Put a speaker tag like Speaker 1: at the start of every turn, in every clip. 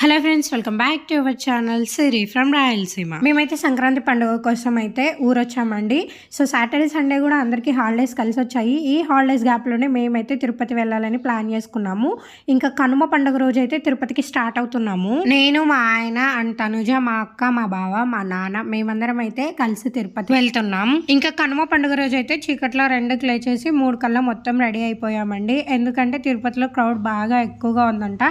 Speaker 1: Hello friends welcome back to our channel Siri from Rayalaseema మేమైతే సంక్రాంతి పండుగ కోసం అయితే ఊరొచ్చామండి. సో సాటర్డే సండే కూడా అందరికీ హాలిడేస్ కలిసి వచ్చాయి ఈ హాలిడేస్ గ్యాప్లోనే మేమైతే తిరుపతి వెళ్ళాలని ప్లాన్ చేసుకున్నాము. ఇంకా కనుమ పండుగ రోజు అయితే తిరుపతికి స్టార్ట్ అవుతున్నాము. నేను మా ఆయన అండ్ తనుజ మా అక్క మా బావ మా నాన్న మేమందరం అయితే కలిసి తిరుపతి వెళ్తున్నాం. ఇంకా కనుమ పండుగ రోజు అయితే చీకట్లో రెండుకి లేచేసి మూడు కల్లా మొత్తం రెడీ అయిపోయామండి. ఎందుకంటే తిరుపతిలో క్రౌడ్ బాగా ఎక్కువగా ఉందంట.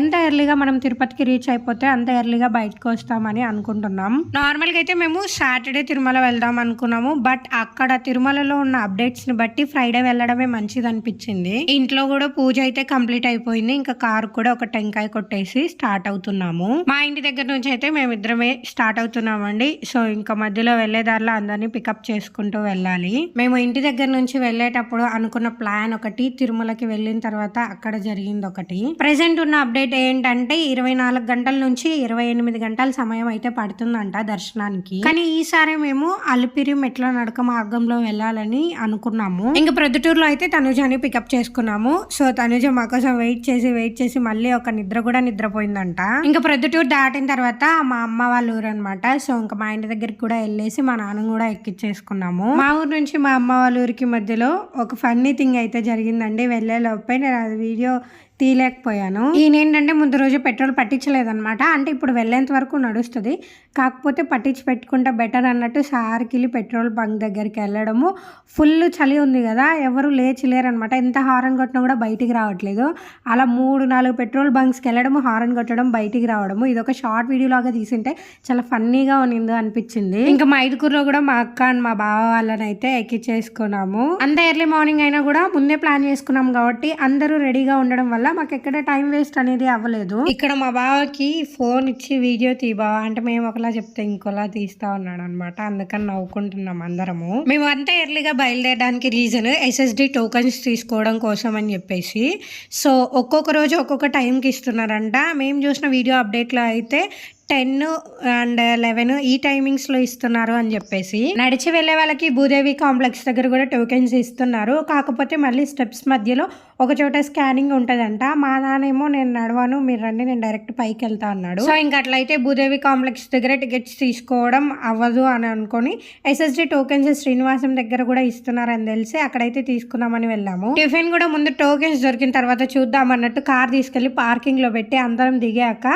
Speaker 1: ఎంత ఎర్లీగా మనం తిరుపతికి రీచ్ అయిపోతే అంత ఎర్లీగా బయటకు వస్తామని అనుకుంటున్నాం. నార్మల్గా అయితే మేము సాటర్డే తిరుమల వెళ్దాం అనుకున్నాము. బట్ అక్కడ తిరుమలలో ఉన్న అప్డేట్స్ని బట్టి ఫ్రైడే వెళ్ళడమే మంచిది అనిపించింది. ఇంట్లో కూడా పూజ అయితే కంప్లీట్ అయిపోయింది. ఇంకా కార్ కూడా ఒక టెంకాయ కొట్టేసి స్టార్ట్ అవుతున్నాము. మా ఇంటి దగ్గర నుంచి అయితే మేమిద్దరమే స్టార్ట్ అవుతున్నామండి. సో ఇంకా మధ్యలో వెళ్ళే దారిలో అందరినీ పికప్ చేసుకుంటూ వెళ్ళాలి. మేము ఇంటి దగ్గర నుంచి వెళ్ళేటప్పుడు అనుకున్న ప్లాన్ ఒకటి తిరుమలకి వెళ్ళిన తర్వాత అక్కడ జరిగింది ఒకటి. ప్రెసెంట్ ఉన్న అప్డేట్ ఏంటంటే ఇరవై నాలుగు గంటల నుంచి ఇరవై ఎనిమిది గంటల సమయం అయితే పడుతుందంట దర్శనానికి. కానీ ఈసారి మేము అలిపిరి మెట్ల నడక మార్గంలో వెళ్ళాలని అనుకున్నాము. ఇంకా ప్రొద్దుటూరులో అయితే తనుజాని పికప్ చేసుకున్నాము. సో తనుజ మా కోసం వెయిట్ చేసి వెయిట్ చేసి మళ్ళీ ఒక నిద్ర కూడా నిద్రపోయిందంట. ఇంకా ప్రొద్దుటూరు దాటిన తర్వాత మా అమ్మ వాళ్ళ ఊరు అనమాట సో ఇంకా మా ఇంటి దగ్గరికి కూడా వెళ్ళేసి మా నాన్న కూడా ఎక్కించేసుకున్నాము మా ఊరు నుంచి మా అమ్మ వాళ్ళ ఊరికి మధ్యలో ఒక ఫన్నీ థింగ్ అయితే జరిగిందండి. వెళ్ళే లోపే నేను అది వీడియో తీయలేకపోయాను. ఈయన ఏంటంటే ముందు రోజు పెట్రోల్ పట్టించలేదన్నమాట. అంటే ఇప్పుడు వెళ్ళేంత వరకు నడుస్తుంది. కాకపోతే పట్టించి పెట్టుకుంటే బెటర్ అన్నట్టు సార్కిలి పెట్రోల్ బంక్ దగ్గరికి వెళ్ళడము. ఫుల్ చలి ఉంది కదా ఎవరు లేచి లేరనమాట ఎంత హారన్ కొట్టినా కూడా బయటికి రావట్లేదు. అలా మూడు నాలుగు పెట్రోల్ బంక్స్కి వెళ్ళడము హారన్ కొట్టడం బయటికి రావడము. ఇది ఒక షార్ట్ వీడియో లాగా తీసుంటే చాలా ఫన్నీగా ఉన్నింది అనిపించింది. ఇంకా మా ఐదుగురులో కూడా మా అక్క అండ్ మా బావ వాళ్ళని అయితే ఎక్కించేసుకున్నాము అంత ఎర్లీ మార్నింగ్ అయినా కూడా ముందే ప్లాన్ చేసుకున్నాం కాబట్టి అందరూ రెడీగా ఉండడం వల్ల మాకు ఎక్కడ టైం వేస్ట్ అనేది అవ్వలేదు. ఇక్కడ మా బావకి ఫోన్ ఇచ్చి వీడియో తీ బావ. అంటే మేము ఒకలా చెప్తే ఇంకోలా తీస్తా ఉన్నాడు అనమాట అందుకని నవ్వుకుంటున్నాం అందరము. మేము అంతా ఎర్లీగా బయలుదేరడానికి రీజన్ ఎస్ఎస్డి టోకన్స్ తీసుకోవడం కోసం అని చెప్పేసి. సో ఒక్కొక్క రోజు ఒక్కొక్క టైంకి ఇస్తున్నారంట. మేము చూసిన వీడియో అప్డేట్లో అయితే టెన్ అండ్ లెవెన్ ఈ టైమింగ్స్లో ఇస్తున్నారు అని చెప్పేసి. నడిచి వెళ్ళే వాళ్ళకి భూదేవి కాంప్లెక్స్ దగ్గర కూడా టోకెన్స్ ఇస్తున్నారు. కాకపోతే మళ్ళీ స్టెప్స్ మధ్యలో ఒక చోట స్కానింగ్ ఉంటుందంట. మా నాన్నేమో నేను నడవను మీరు రండి నేను డైరెక్ట్ పైకి వెళ్తా అన్నాడు. సో ఇంకా అట్లయితే భూదేవి కాంప్లెక్స్ దగ్గర టికెట్స్ తీసుకోవడం అవ్వదు అని అనుకొని ఎస్ఎస్డి టోకెన్స్ శ్రీనివాసం దగ్గర కూడా ఇస్తున్నారని తెలిసి అక్కడైతే తీసుకుందామని వెళ్ళాము. టిఫిన్ కూడా ముందు టోకెన్స్ దొరికిన తర్వాత చూద్దాం అన్నట్టు కార్ తీసుకెళ్ళి పార్కింగ్లో పెట్టి అందరం దిగాక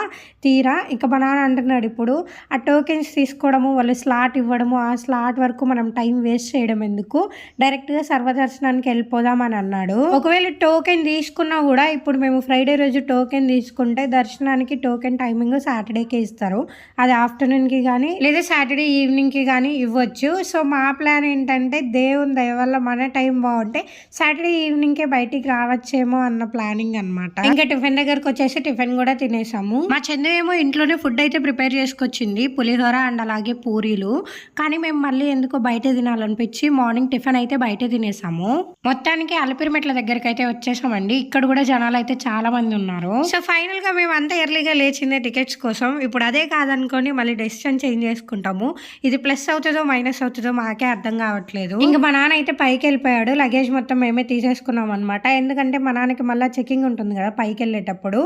Speaker 1: తీరా ఇక మా నాన్న అంటున్నాడు ఇప్పుడు ఆ టోకెన్స్ తీసుకోవడము వాళ్ళు స్లాట్ ఇవ్వడము ఆ స్లాట్ వరకు మనం టైం వేస్ట్ చేయడం ఎందుకు? డైరెక్ట్గా సర్వదర్శనానికి వెళ్ళిపోదాం అని అన్నాడు. ఒకవేళ టో టోకెన్ తీసుకున్నా కూడా ఇప్పుడు మేము ఫ్రైడే రోజు టోకెన్ తీసుకుంటే దర్శనానికి టోకెన్ టైమింగ్ సాటర్డేకే ఇస్తారు. అది ఆఫ్టర్నూన్కి కానీ లేదా సాటర్డే ఈవినింగ్కి కానీ ఇవ్వచ్చు. సో మా ప్లాన్ ఏంటంటే దేవుని దయ వల్ల మన టైం బాగుంటే సాటర్డే ఈవినింగ్కే బయటికి రావచ్చేమో అన్న ప్లానింగ్ అనమాట ఇంకా టిఫిన్ దగ్గరకు వచ్చేసి టిఫిన్ కూడా తినేసాము. మా చందు ఏమో ఇంట్లోనే ఫుడ్ అయితే ప్రిపేర్ చేసుకొచ్చింది పులిహోర అండ్ అలాగే పూరీలు. కానీ మేము మళ్ళీ ఎందుకో బయట తినాలనిపించి మార్నింగ్ టిఫిన్ అయితే బయట తినేసాము. మొత్తానికి అలపిరిమెట్ల దగ్గరికి అయితే వచ్చి వచ్చేసామండి. ఇక్కడ కూడా జనాలు అయితే చాలా మంది ఉన్నారు. సో ఫైనల్గా మేము అంత ఎర్లీగా లేచిందే టికెట్స్ కోసం. ఇప్పుడు అదే కాదనుకొని మళ్ళీ డెసిషన్ చేంజ్ చేసుకుంటాము. ఇది ప్లస్ అవుతుందో మైనస్ అవుతుందో మాకే అర్థం కావట్లేదు. ఇంకా మా నాన్న అయితే పైకి వెళ్ళిపోయాడు. లగేజ్ మొత్తం మేమే తీసేసుకున్నాం అనమాట ఎందుకంటే మా నాన్నకి మళ్ళీ చెకింగ్ ఉంటుంది కదా పైకి వెళ్ళేటప్పుడు.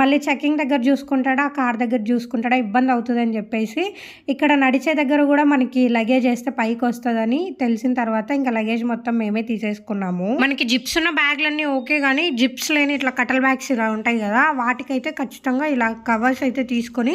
Speaker 1: మళ్ళీ చెకింగ్ దగ్గర చూసుకుంటాడా ఆ కార్ దగ్గర చూసుకుంటాడా ఇబ్బంది అవుతుంది అని చెప్పేసి ఇక్కడ నడిచే దగ్గర కూడా మనకి లగేజ్ వేస్తే పైకి వస్తుందని తెలిసిన తర్వాత ఇంకా లగేజ్ మొత్తం మేమే తీసేసుకున్నాము. మనకి జిప్స్ ఉన్న బ్యాగ్లన్నీ ఓకే కానీ జిప్స్ లేని ఇట్లా కటల్ బ్యాగ్స్ ఇలా ఉంటాయి కదా వాటికైతే ఖచ్చితంగా ఇలా కవర్స్ అయితే తీసుకొని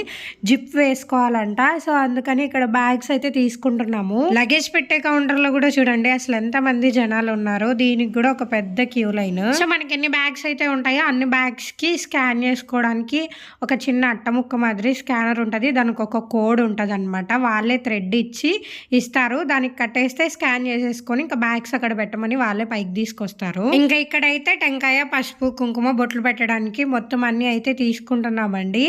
Speaker 1: జిప్ వేసుకోవాలంట. సో అందుకని ఇక్కడ బ్యాగ్స్ అయితే తీసుకుంటున్నాము. లగేజ్ పెట్టే కౌంటర్లో కూడా చూడండి అసలు ఎంతమంది జనాలు ఉన్నారు. దీనికి కూడా ఒక పెద్ద క్యూ లైన్. సో మనకి ఎన్ని బ్యాగ్స్ అయితే ఉంటాయో అన్ని బ్యాగ్స్కి స్కాన్ చేసుకోవడానికి ఒక చిన్న అట్టముక్క మాదిరి స్కానర్ ఉంటుంది. దానికి ఒక కోడ్ ఉంటుంది అనమాట వాళ్ళే థ్రెడ్ ఇచ్చి ఇస్తారు. దానికి కట్టేస్తే స్కాన్ చేసేసుకొని ఇంకా బ్యాగ్స్ అక్కడ పెట్టమని వాళ్ళే పైకి తీసుకొస్తారు. ఇంకా ఇక్కడైతే అయితే టెంకాయ పసుపు కుంకుమ బొట్లు పెట్టడానికి మొత్తం అన్నీ అయితే తీసుకుంటున్నామండి.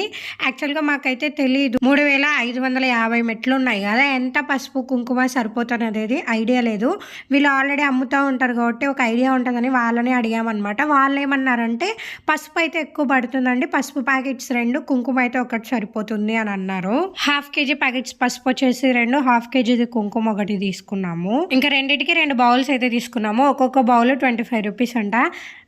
Speaker 1: యాక్చువల్గా మాకైతే తెలియదు మూడు వేల ఐదు వందల యాభై మెట్లు ఉన్నాయి కదా. ఎంత పసుపు కుంకుమ సరిపోతుంది అనేది ఐడియా లేదు. వీళ్ళు ఆల్రెడీ అమ్ముతూ ఉంటారు కాబట్టి ఒక ఐడియా ఉంటుందని వాళ్ళని అడిగామన్నమాట. వాళ్ళు ఏమన్నారంటే పసుపు అయితే ఎక్కువ పడుతుందండి. పసుపు ప్యాకెట్స్ రెండు కుంకుమ అయితే ఒకటి సరిపోతుంది అని అన్నారు. హాఫ్ కేజీ ప్యాకెట్స్ పసుపు వచ్చేసి రెండు హాఫ్ కేజీది కుంకుమ ఒకటి తీసుకున్నాము. ఇంకా రెండింటికి రెండు బౌల్స్ అయితే తీసుకున్నాము. ఒక్కొక్క బౌల్ ట్వంటీ ఫైవ్ రూపీస్ అంట.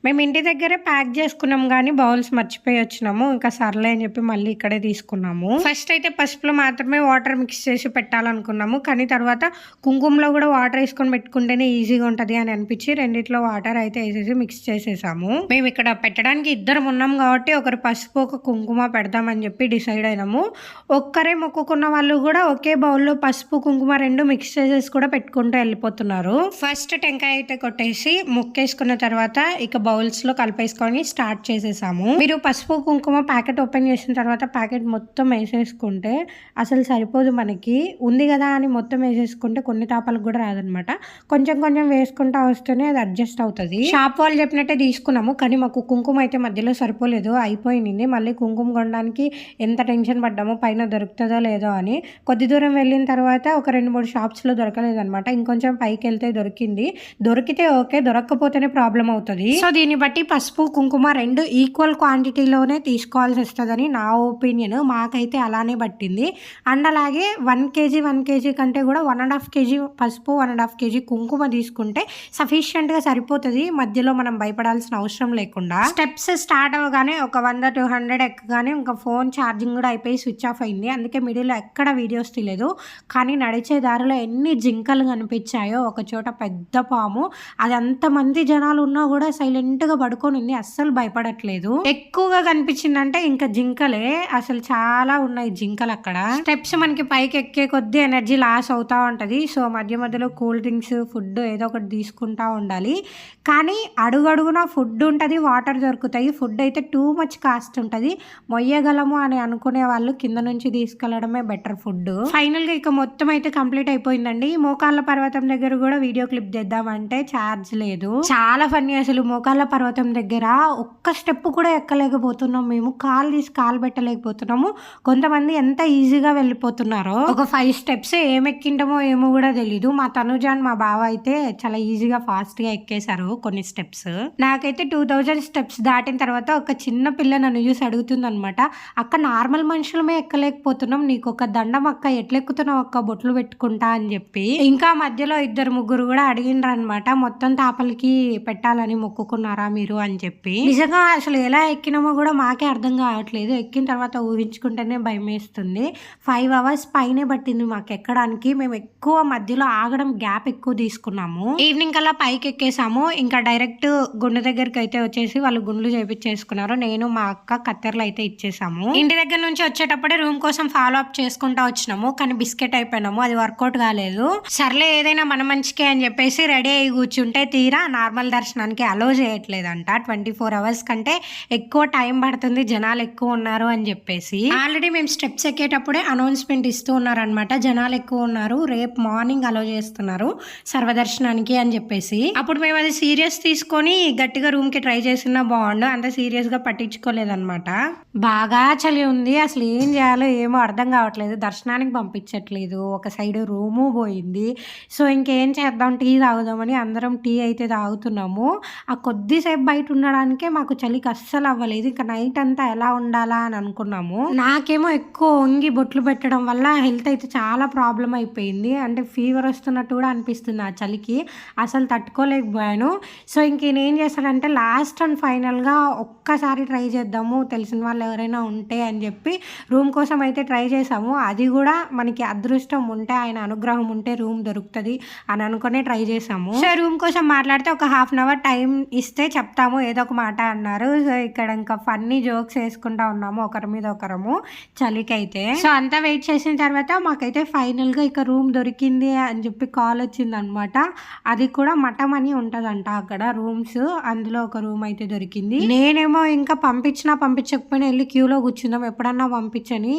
Speaker 1: మేము ఇంటి దగ్గరే ప్యాక్ చేసుకున్నాం కానీ బౌల్స్ మర్చిపోయి వచ్చినాము. ఇంకా సర్లే అని చెప్పి మళ్ళీ ఇక్కడే తీసుకున్నాము. ఫస్ట్ అయితే పసుపులో మాత్రమే వాటర్ మిక్స్ చేసి పెట్టాలనుకున్నాము. కానీ తర్వాత కుంకుమలో కూడా వాటర్ వేసుకొని పెట్టుకుంటేనే ఈజీగా ఉంటుంది అని అనిపించి రెండిట్లో వాటర్ అయితే వేసేసి మిక్స్ చేసేసాము. మేము ఇక్కడ పెట్టడానికి ఇద్దరం ఉన్నాం కాబట్టి ఒకరు పసుపు ఒక కుంకుమ పెడదామని చెప్పి డిసైడ్ అయినాము. ఒక్కరే మొక్కుకున్న వాళ్ళు కూడా ఒకే బౌల్లో పసుపు కుంకుమ రెండు మిక్స్ చేసేసి కూడా పెట్టుకుంటూ వెళ్ళిపోతున్నారు. ఫస్ట్ టెంకాయ అయితే కొట్టేసి ముక్కేసుకున్న తర్వాత ఇక బౌల్స్లో కలిపేసుకొని స్టార్ట్ చేసేసాము. మీరు పసుపు కుంకుమ ప్యాకెట్ ఓపెన్ చేసిన తర్వాత ప్యాకెట్ మొత్తం వేసేసుకుంటే అసలు సరిపోదు మనకి. ఉంది కదా అని మొత్తం వేసేసుకుంటే కొన్ని తాపాలకు కూడా రాదనమాట కొంచెం కొంచెం వేసుకుంటా వస్తేనే అది అడ్జస్ట్ అవుతుంది. షాప్ వాళ్ళు చెప్పినట్టే తీసుకున్నాము కానీ మాకు కుంకుమ అయితే మధ్యలో సరిపోలేదు అయిపోయింది మళ్ళీ కుంకుమ కొనడానికి ఎంత టెన్షన్ పడ్డామో పైన దొరుకుతుందో లేదో అని. కొద్ది దూరం వెళ్ళిన తర్వాత ఒక రెండు మూడు షాప్స్లో దొరకలేదు అనమాట ఇంకొంచెం పైకి వెళ్తే దొరికింది. దొరికితే ఓకే దొరక్కపోతేనే ప్రాబ్లం అవుతుంది. సో దీన్ని బట్టి పసుపు కుంకుమ రెండు ఈక్వల్ క్వాంటిటీలోనే తీసుకోవాల్సి వస్తుందని నా ఒపీనియన్ మాకైతే అలానే పట్టింది. అండ్ అలాగే వన్ కేజీ వన్ కేజీ కంటే కూడా వన్ అండ్ హాఫ్ కేజీ పసుపు వన్ అండ్ హాఫ్ కేజీ కుంకుమ తీసుకుంటే సఫిషియెంట్గా సరిపోతుంది. మధ్యలో మనం భయపడాల్సిన అవసరం లేకుండా. స్టెప్స్ స్టార్ట్ అవ్వగానే ఒక వంద టూ హండ్రెడ్ ఎక్కగానే ఇంకా ఫోన్ ఛార్జింగ్ కూడా అయిపోయి స్విచ్ ఆఫ్ అయింది. అందుకే మిడిల్లో ఎక్కడ వీడియోస్ తీయలేదు. కానీ నడిచే దారిలో ఎన్ని జింకలు కనిపించాయో ఒక చోట పెద్ద పాము అది అంతమంది జనాలు ఉన్నా కూడా సైలెంట్గా పడుకొని ఉంది అస్సలు భయపడట్లేదు. ఎక్కువగా కనిపించిందంటే ఇంకా జింకలే. అసలు చాలా ఉన్నాయి జింకలు అక్కడ. స్టెప్స్ మనకి పైకి ఎక్కే కొద్దీ ఎనర్జీ లాస్ అవుతా ఉంటది. సో మధ్య మధ్యలో కూల్ డ్రింక్స్ ఫుడ్ ఏదో ఒకటి తీసుకుంటా ఉండాలి. కానీ అడుగడుగున ఫుడ్ ఉంటుంది వాటర్ దొరుకుతాయి. ఫుడ్ అయితే టూ మచ్ కాస్ట్ ఉంటుంది. మొయ్యగలము అని అనుకునే వాళ్ళు కింద నుంచి తీసుకెళ్ళడమే బెటర్ ఫుడ్. ఫైనల్గా ఇక మొత్తం అయితే కంప్లీట్ అయిపోయిందండి. మోకాళ్ళ పర్వతం దగ్గర కూడా వీడియో క్లిప్ తెద్దామంటే ఛార్జ్ లేదు. చాలా ఫన్నీ అసలు మోకాళ్ళ పర్వతం దగ్గర ఒక్క స్టెప్ కూడా ఎక్కలేకపోతున్నాం మేము. కాలు తీసి కాలు పెట్టలేకపోతున్నాము. కొంతమంది ఎంత ఈజీగా వెళ్ళిపోతున్నారో ఒక ఫైవ్ స్టెప్స్ ఏం ఎక్కింటామో ఏమో కూడా తెలీదు. మా తనుజాన్ మా బావ అయితే చాలా ఈజీగా ఫాస్ట్గా ఎక్కేశారు కొన్ని స్టెప్స్ నాకైతే టూ థౌజండ్ స్టెప్స్ దాటిన తర్వాత ఒక చిన్న పిల్ల నన్ను చూసి అడుగుతుంది అనమాట అక్క నార్మల్ మనుషులమే ఎక్కలేకపోతున్నాం. నీకు ఒక దండం అక్క ఎట్లెక్కుతున్నావు అక్క బొట్లు పెట్టుకుంటా అని చెప్పి ఇంకా మధ్యలో ఇద్దరు ముగ్గురు కూడా అడిగిండ్రు అనమాట మొత్తం తాపలకి పెట్టాలని మొక్కు మొక్కుకున్నారా మీరు అని చెప్పి. నిజంగా అసలు ఎలా ఎక్కినామో కూడా మాకే అర్థం కావట్లేదు. ఎక్కిన తర్వాత ఊహించుకుంటేనే భయం వేస్తుంది ఫైవ్ అవర్స్ పైనే పట్టింది మాకు ఎక్కడానికి. మేము ఎక్కువ మధ్యలో ఆగడం గ్యాప్ ఎక్కువ తీసుకున్నాము. ఈవినింగ్ కల్లా పైకి ఎక్కేసాము. ఇంకా డైరెక్ట్ గుండె దగ్గరికి అయితే వచ్చేసి వాళ్ళు గుండ్లు చేపించేసుకున్నారు. నేను మా అక్క కత్తెరలు అయితే ఇచ్చేసాము. ఇంటి దగ్గర నుంచి వచ్చేటప్పుడే రూమ్ కోసం ఫాలో అప్ చేసుకుంటా వచ్చినాము. కానీ బిస్కెట్ అయిపోయినాము. అది వర్కౌట్ కాలేదు. సర్లే ఏదైనా మన మంచికే అని చెప్పేసి రెడీ అయ్యి కూర్చుంటే తీరా నార్మల్ దర్శనానికి అలో చేయట్లేదంట. ట్వంటీ ఫోర్ అవర్స్ కంటే ఎక్కువ టైం పడుతుంది జనాలు ఎక్కువ ఉన్నారు అని చెప్పేసి. ఆల్రెడీ మేము స్టెప్స్ ఎక్కేటప్పుడే అనౌన్స్మెంట్ ఇస్తూ ఉన్నారనమాట జనాలు ఎక్కువ ఉన్నారు రేపు మార్నింగ్ అలో చేస్తున్నారు సర్వదర్శనానికి అని చెప్పేసి. అప్పుడు మేము అది సీరియస్ తీసుకొని గట్టిగా రూమ్కి ట్రై చేసినా బాగుండు అంత సీరియస్గా పట్టించుకోలేదన్నమాట. బాగా చలి ఉంది అసలు ఏం చేయాలో ఏమో అర్థం కావట్లేదు. దర్శనానికి పంపించట్లేదు ఒక సైడ్ రూము పోయింది. సో ఇంకేం చేద్దాం టీ తాగుదామని అందరం టీ అయితే తాగుతున్నాము. ఆ కొద్దిసేపు బయట ఉండడానికే మాకు చలికి అస్సలు అవ్వలేదు. ఇంకా నైట్ అంతా ఎలా ఉండాలా అని అనుకున్నాము. నాకేమో ఎక్కువ వంగి బొట్లు పెట్టడం వల్ల హెల్త్ అయితే చాలా ప్రాబ్లం అయిపోయింది. అంటే ఫీవర్ వస్తున్నట్టు కూడా అనిపిస్తుంది ఆ చలికి. అసలు తట్టుకోలేకపోయాను. సో ఇంక ఈయన ఏం చేస్తాడంటే లాస్ట్ అండ్ ఫైనల్గా ఒక్కసారి ట్రై చేద్దాము. తెలిసిన వాళ్ళు ఎవరైనా ఉంటే అని చెప్పి రూమ్ కోసం అయితే ట్రై చేసాము అది కూడా మనకి అదృష్టం ఉంటే ఆయన అనుగ్రహం ఉంటే రూమ్ దొరుకుతుంది అని అనుకునే ట్రై చేసాము సో రూమ్ కోసం మాట్లాడితే ఒక హాఫ్ అన్ అవర్ టైం ఇస్తే చెప్తాము ఏదో ఒక మాట అన్నారు. సో ఇక్కడ ఇంకా ఫన్నీ జోక్స్ వేసుకుంటా ఉన్నాము ఒకరి మీద ఒకరము చలికైతే. సో అంతా వెయిట్ చేసిన తర్వాత మాకైతే ఫైనల్గా ఇక రూమ్ దొరికింది అని చెప్పి కాల్ వచ్చింది అనమాట అది కూడా మఠం అని ఉంటుందంట అక్కడ రూమ్స్. అందులో ఒక రూమ్ అయితే దొరికింది. నేనేమో ఇంకా పంపించినా పంపించకపోయినా వెళ్ళి క్యూలో కూర్చుందాం ఎప్పుడన్నా పంపించని.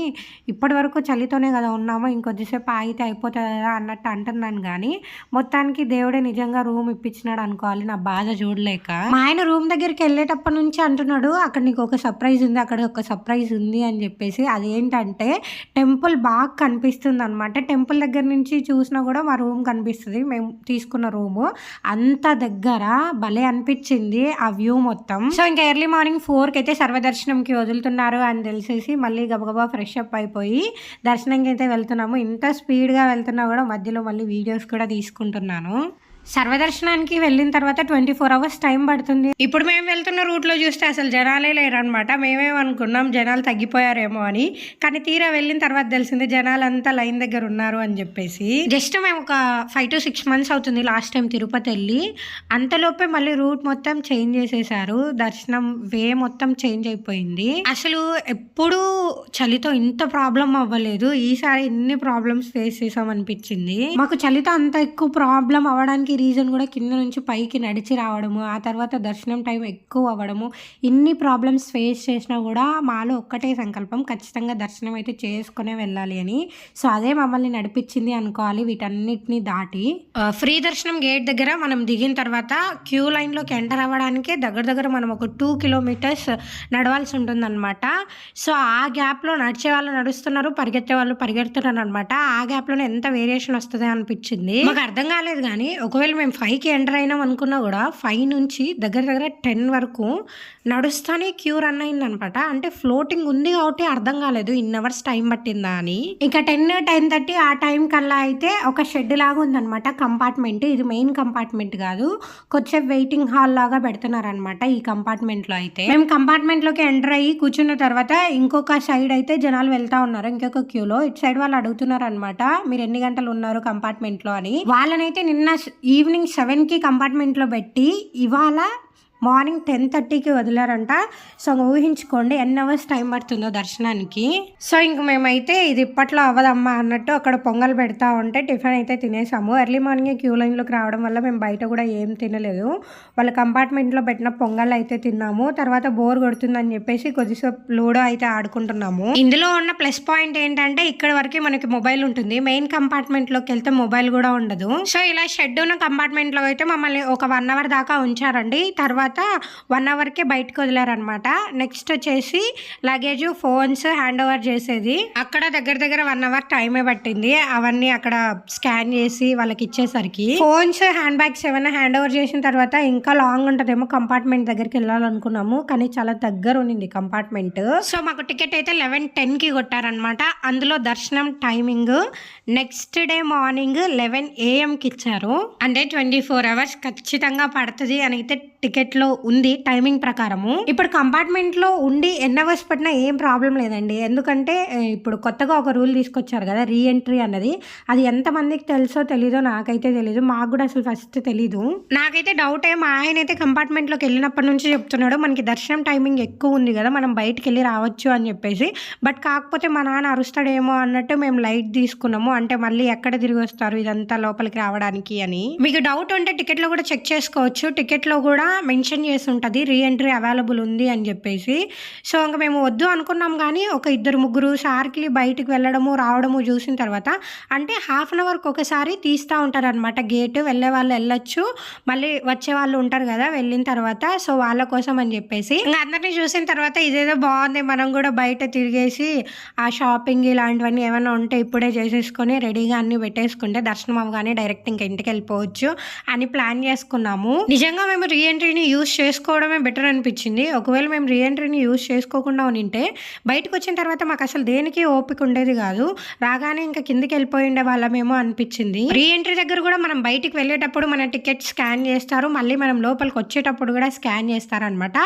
Speaker 1: ఇప్పటి వరకు చలితోనే కదా ఉన్నామో ఇంకొద్దిసేపు ఆగితే అయిపోతుంది కదా అన్నట్టు అంటున్నాను కానీ మొత్తానికి దేవుడే నిజంగా రూమ్ ఇప్పించినాడు అనుకోవాలి నా బాధ చూడలేదు. లేక? మా ఆయన రూమ్ దగ్గరికి వెళ్ళేటప్పటి నుంచి అంటున్నాడు అక్కడ నీకు ఒక సర్ప్రైజ్ ఉంది అక్కడ ఒక సర్ప్రైజ్ ఉంది అని చెప్పేసి. అదేంటంటే టెంపుల్ బాగా కనిపిస్తుంది అనమాట టెంపుల్ దగ్గర నుంచి చూసినా కూడా మా రూమ్ కనిపిస్తుంది. మేము తీసుకున్న రూము. అంత దగ్గర భలే అనిపించింది ఆ వ్యూ మొత్తం. సో ఇంకా ఎర్లీ మార్నింగ్ ఫోర్కి అయితే సర్వదర్శనంకి వదులుతున్నారు అని తెలిసేసి మళ్ళీ గబగబా ఫ్రెష్ అప్ అయిపోయి దర్శనంకి అయితే వెళ్తున్నాము. ఇంత స్పీడ్గా వెళ్తున్నా కూడా మధ్యలో మళ్ళీ వీడియోస్ కూడా తీసుకుంటున్నాను. సర్వదర్శనానికి వెళ్ళిన తర్వాత ట్వంటీ ఫోర్ అవర్స్ టైం పడుతుంది. ఇప్పుడు మేము వెళ్తున్న రూట్లో చూస్తే అసలు జనాలే లేరనమాట మేమేమనుకున్నాం జనాలు తగ్గిపోయారేమో అని. కానీ తీరా వెళ్ళిన తర్వాత తెలిసింది జనాలంతా లైన్ దగ్గర ఉన్నారు అని చెప్పేసి. జస్ట్ మేము ఒక ఫైవ్ టు సిక్స్ మంత్స్ అవుతుంది లాస్ట్ టైం తిరుపతి వెళ్ళి. అంతలోపే మళ్ళీ రూట్ మొత్తం చేంజ్ చేసేసారు. దర్శనం వే మొత్తం చేంజ్ అయిపోయింది. అసలు ఎప్పుడు చలితో ఇంత ప్రాబ్లం అవ్వలేదు. ఈసారి ఎన్ని ప్రాబ్లమ్స్ ఫేస్ చేసాం అనిపించింది మాకు చలితో అంత ఎక్కువ ప్రాబ్లం అవ్వడానికి రీజన్ కూడా కింద నుంచి పైకి నడిచి రావడము ఆ తర్వాత దర్శనం టైం ఎక్కువ అవ్వడము ఇన్ని ప్రాబ్లమ్స్ ఫేస్ చేసినా కూడా మాలో ఒక్కటే సంకల్పం ఖచ్చితంగా దర్శనం అయితే చేసుకునే వెళ్ళాలి అని. సో అదే మమ్మల్ని నడిపించింది అనుకోవాలి వీటన్నిటిని దాటి. ఫ్రీ దర్శనం గేట్ దగ్గర మనం దిగిన తర్వాత క్యూ లైన్లోకి ఎంటర్ అవ్వడానికే దగ్గర దగ్గర మనం ఒక టూ కిలోమీటర్స్ నడవాల్సి ఉంటుందన్నమాట. సో ఆ గ్యాప్లో నడిచే వాళ్ళు నడుస్తున్నారు పరిగెత్తే వాళ్ళు పరిగెడుతున్నారు అనమాట ఆ గ్యాప్లోనే ఎంత వేరియేషన్ వస్తుంది అనిపించింది. మాకు అర్థం కాలేదు కానీ ఒకవేళ మేము ఫైవ్కి ఎంటర్ అయినాం అనుకున్నా కూడా ఫైవ్ నుంచి దగ్గర దగ్గర టెన్ వరకు నడుస్తానే క్యూ రన్ అయిందనమాట. అంటే ఫ్లోటింగ్ ఉంది కాబట్టి అర్థం కాలేదు ఇన్ అవర్స్ టైం పట్టిందా అని. ఇంకా టెన్ టెన్ థర్టీ ఆ టైం కల్లా అయితే ఒక షెడ్ లాగా ఉందనమాట. కంపార్ట్మెంట్ ఇది మెయిన్ కంపార్ట్మెంట్ కాదు. కొంచెం వెయిటింగ్ హాల్ లాగా పెడుతున్నారనమాట ఈ కంపార్ట్మెంట్లో అయితే. మేము కంపార్ట్మెంట్లోకి ఎంటర్ అయ్యి కూర్చున్న తర్వాత ఇంకొక సైడ్ అయితే జనాలు వెళ్తా ఉన్నారు. ఇంకొక క్యూలో ఇటు సైడ్ వాళ్ళు అడుగుతున్నారు అనమాట మీరు ఎన్ని గంటలు ఉన్నారు కంపార్ట్మెంట్లో? అని. వాళ్ళనైతే నిన్న ఈవినింగ్ సెవెన్కి కంపార్ట్మెంట్లో పెట్టి ఇవాళ మార్నింగ్ టెన్ థర్టీకి వదిలారంట. సో ఊహించుకోండి ఎన్ని అవర్స్ టైం పడుతుందో దర్శనానికి. సో ఇంక మేమైతే ఇది ఇప్పట్లో అవ్వదమ్మా అన్నట్టు అక్కడ పొంగల్ పెడతా ఉంటే టిఫిన్ అయితే తినేసాము. ఎర్లీ మార్నింగ్ క్యూ లైన్లోకి రావడం వల్ల మేము బయట కూడా ఏం తినలేదు. వాళ్ళ కంపార్ట్మెంట్లో పెట్టిన పొంగల్ అయితే తిన్నాము. తర్వాత బోర్ కొడుతుందని చెప్పేసి కొద్దిసేపు లూడో అయితే ఆడుకుంటున్నాము. ఇందులో ఉన్న ప్లస్ పాయింట్ ఏంటంటే ఇక్కడ వరకే మనకి మొబైల్ ఉంటుంది. మెయిన్ కంపార్ట్మెంట్లోకి వెళ్తే మొబైల్ కూడా ఉండదు. సో ఇలా షెడ్ ఉన్న కంపార్ట్మెంట్లో అయితే మమ్మల్ని ఒక వన్ అవర్ దాకా ఉంచారండి. తర్వాత తర్వాత వన్ అవర్కే బయటకు వదిలారనమాట నెక్స్ట్ వచ్చేసి లగేజ్ ఫోన్స్ హ్యాండ్ ఓవర్ చేసేది. అక్కడ దగ్గర దగ్గర వన్ అవర్ టైమే పట్టింది. అవన్నీ అక్కడ స్కాన్ చేసి వాళ్ళకి ఇచ్చేసరికి. ఫోన్స్ హ్యాండ్ బ్యాగ్స్ ఏమైనా హ్యాండ్ ఓవర్ చేసిన తర్వాత ఇంకా లాంగ్ ఉంటుందేమో కంపార్ట్మెంట్ దగ్గరికి వెళ్ళాలనుకున్నాము. కానీ చాలా దగ్గర ఉన్నింది కంపార్ట్మెంట్. సో మాకు టికెట్ అయితే లెవెన్ టెన్కి కొట్టారనమాట అందులో దర్శనం timing next day morning eleven ఏఎంకి ఇచ్చారు. అంటే ట్వంటీ ఫోర్ అవర్స్ ఖచ్చితంగా పడుతుంది అని అయితే టికెట్ లో ఉంది టైమింగ్ ప్రకారము. ఇప్పుడు కంపార్ట్మెంట్లో ఉండి ఎన్ని అవర్స్ పట్టినా ఏం ప్రాబ్లం లేదండి. ఎందుకంటే ఇప్పుడు కొత్తగా ఒక రూల్ తీసుకొచ్చారు కదా రీ ఎంట్రీ అన్నది. అది ఎంత మందికి తెలుసో తెలీదో నాకైతే తెలీదు. మాకు కూడా అసలు ఫస్ట్ తెలీదు. నాకైతే డౌట్ మా ఆయన అయితే కంపార్ట్మెంట్లోకి వెళ్ళినప్పటి నుంచి చెప్తున్నాడు మనకి దర్శనం టైమింగ్ ఎక్కువ ఉంది కదా మనం బయటికి వెళ్ళి రావచ్చు అని చెప్పేసి. బట్ కాకపోతే మా నాన్న అరుస్తాడేమో అన్నట్టు మేము లైట్ తీసుకున్నాము. అంటే మళ్ళీ ఎక్కడ తిరిగి వస్తారు ఇదంతా లోపలికి రావడానికి అని. మీకు డౌట్ ఉంటే టికెట్లో కూడా చెక్ చేసుకోవచ్చు. టికెట్లో కూడా మెన్షన్ చేసి ఉంటుంది రీ ఎంట్రీ అవైలబుల్ ఉంది అని చెప్పేసి. సో ఇంకా మేము వద్దు అనుకున్నాం కానీ ఒక ఇద్దరు ముగ్గురు సార్కి బయటికి వెళ్ళడము రావడము చూసిన తర్వాత అంటే హాఫ్ అన్ అవర్కి ఒకసారి తీస్తూ ఉంటారనమాట గేటు గేట్ వెళ్ళే వాళ్ళు వెళ్ళొచ్చు మళ్ళీ వచ్చే వాళ్ళు ఉంటారు కదా వెళ్ళిన తర్వాత. సో వాళ్ళ కోసం అని చెప్పేసి. ఇంకా అందరినీ చూసిన తర్వాత ఇదేదో బాగుంది మనం కూడా బయట తిరిగేసి ఆ షాపింగ్ ఇలాంటివన్నీ ఏమైనా ఉంటే ఇప్పుడే చేసేసుకొని రెడీగా అన్ని పెట్టేసుకుంటే దర్శనం అవగానే డైరెక్ట్ ఇంకా ఇంటికి వెళ్ళిపోవచ్చు అని ప్లాన్ చేసుకున్నాము. నిజంగా మేము రీఎంట్రీని యూస్ చేసుకోవడమే బెటర్ అనిపించింది. ఒకవేళ మేము రీఎంట్రీని యూస్ చేసుకోకుండా ఉంటే బయటకు వచ్చిన తర్వాత మాకు అసలు దేనికి ఓపిక ఉండేది కాదు. రాగానే ఇంకా కిందికి వెళ్ళిపోయి ఉండే వాళ్ళమేమో అనిపించింది. రీఎంట్రీ దగ్గర కూడా మనం బయటికి వెళ్ళేటప్పుడు మన టికెట్ స్కాన్ చేస్తారు. మళ్ళీ మనం లోపలికి వచ్చేటప్పుడు కూడా స్కాన్ చేస్తారనమాట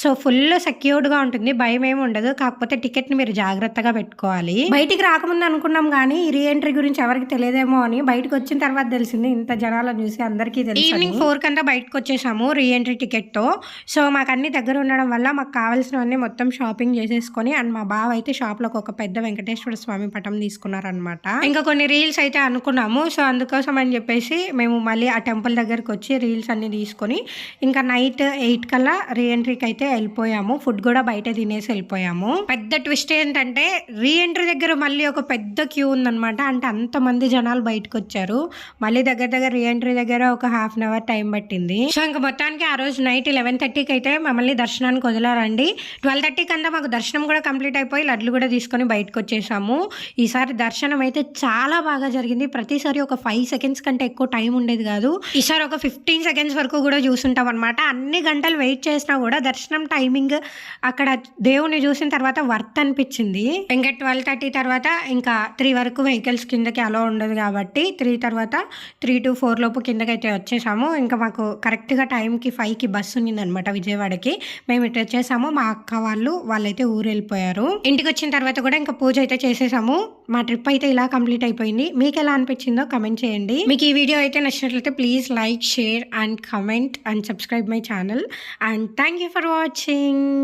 Speaker 1: సో ఫుల్ సెక్యూర్డ్గా ఉంటుంది. భయం ఏమి ఉండదు. కాకపోతే టికెట్ని మీరు జాగ్రత్తగా పెట్టుకోవాలి. బయటికి రాకముందు అనుకున్నాం కానీ ఈ రీఎంట్రీ గురించి ఎవరికి తెలియదేమో అని బయటకు వచ్చిన తర్వాత తెలిసింది. ఇంత జనాలను చూసి అందరికీ తెలుసు ఈవినింగ్ ఫోర్ కంతా బయటకు వచ్చేసాము. రీఎంట్రీ టికెట్ టికెట్తో సో మాకు అన్ని దగ్గర ఉండడం వల్ల మాకు కావాల్సినవన్నీ మొత్తం షాపింగ్ చేసేసుకొని అండ్ మా బావ అయితే షాప్లో ఒక పెద్ద వెంకటేశ్వర స్వామి పటం తీసుకున్నారనమాట ఇంకా కొన్ని రీల్స్ అయితే అనుకున్నాము. సో అందుకోసం అని చెప్పేసి మేము మళ్ళీ ఆ టెంపుల్ దగ్గరకు వచ్చి రీల్స్ అన్ని తీసుకొని ఇంకా నైట్ ఎయిట్ కల్లా రీఎంట్రీకి అయితే వెళ్ళిపోయాము. ఫుడ్ కూడా బయట తినేసి వెళ్ళిపోయాము. పెద్ద ట్విస్ట్ ఏంటంటే రీఎంట్రీ దగ్గర మళ్ళీ ఒక పెద్ద క్యూ ఉందన్నమాట. అంటే అంతమంది జనాలు బయటకు వచ్చారు మళ్ళీ దగ్గర దగ్గర రీఎంట్రీ దగ్గర ఒక హాఫ్ అన్ అవర్ టైం పట్టింది. సో ఇంకా మొత్తానికి ఆ రోజు నైట్ లెవెన్ థర్టీకి అయితే మమ్మల్ని దర్శనానికి వదిలారండి. ట్వెల్వ్ థర్టీకి అంతా మాకు దర్శనం కూడా కంప్లీట్ అయిపోయి లడ్లు కూడా తీసుకొని బయటకు వచ్చేసాము. ఈసారి దర్శనం అయితే చాలా బాగా జరిగింది. ప్రతిసారి ఒక ఫైవ్ సెకండ్స్ కంటే ఎక్కువ టైం ఉండేది కాదు. ఈసారి ఒక ఫిఫ్టీన్ సెకండ్స్ వరకు కూడా చూసుంటాం అనమాట అన్ని గంటలు వెయిట్ చేసినా కూడా దర్శనం టైమింగ్ అక్కడ దేవుని చూసిన తర్వాత వర్త్ అనిపించింది. ఇంకా ట్వెల్వ్ థర్టీ తర్వాత ఇంకా త్రీ వరకు వెహికల్స్ కిందకి అలో ఉండదు కాబట్టి త్రీ తర్వాత త్రీ టు ఫోర్ లోపు కిందకి అయితే వచ్చేసాము. ఇంకా మాకు కరెక్ట్గా టైంకి ఫైవ్కి బస్సు ఉన్నిందనమాట విజయవాడకి. మేము ఇటు వచ్చేసాము మా అక్క వాళ్ళు వాళ్ళైతే ఊరు వెళ్ళిపోయారు ఇంటికి వచ్చిన తర్వాత కూడా ఇంకా పూజ అయితే చేసేసాము. మా ట్రిప్ అయితే ఇలా కంప్లీట్ అయిపోయింది. మీకు ఎలా అనిపించిందో కమెంట్ చేయండి. మీకు ఈ వీడియో అయితే నచ్చినట్లయితే please like share and comment and subscribe my channel. And thank you for watching.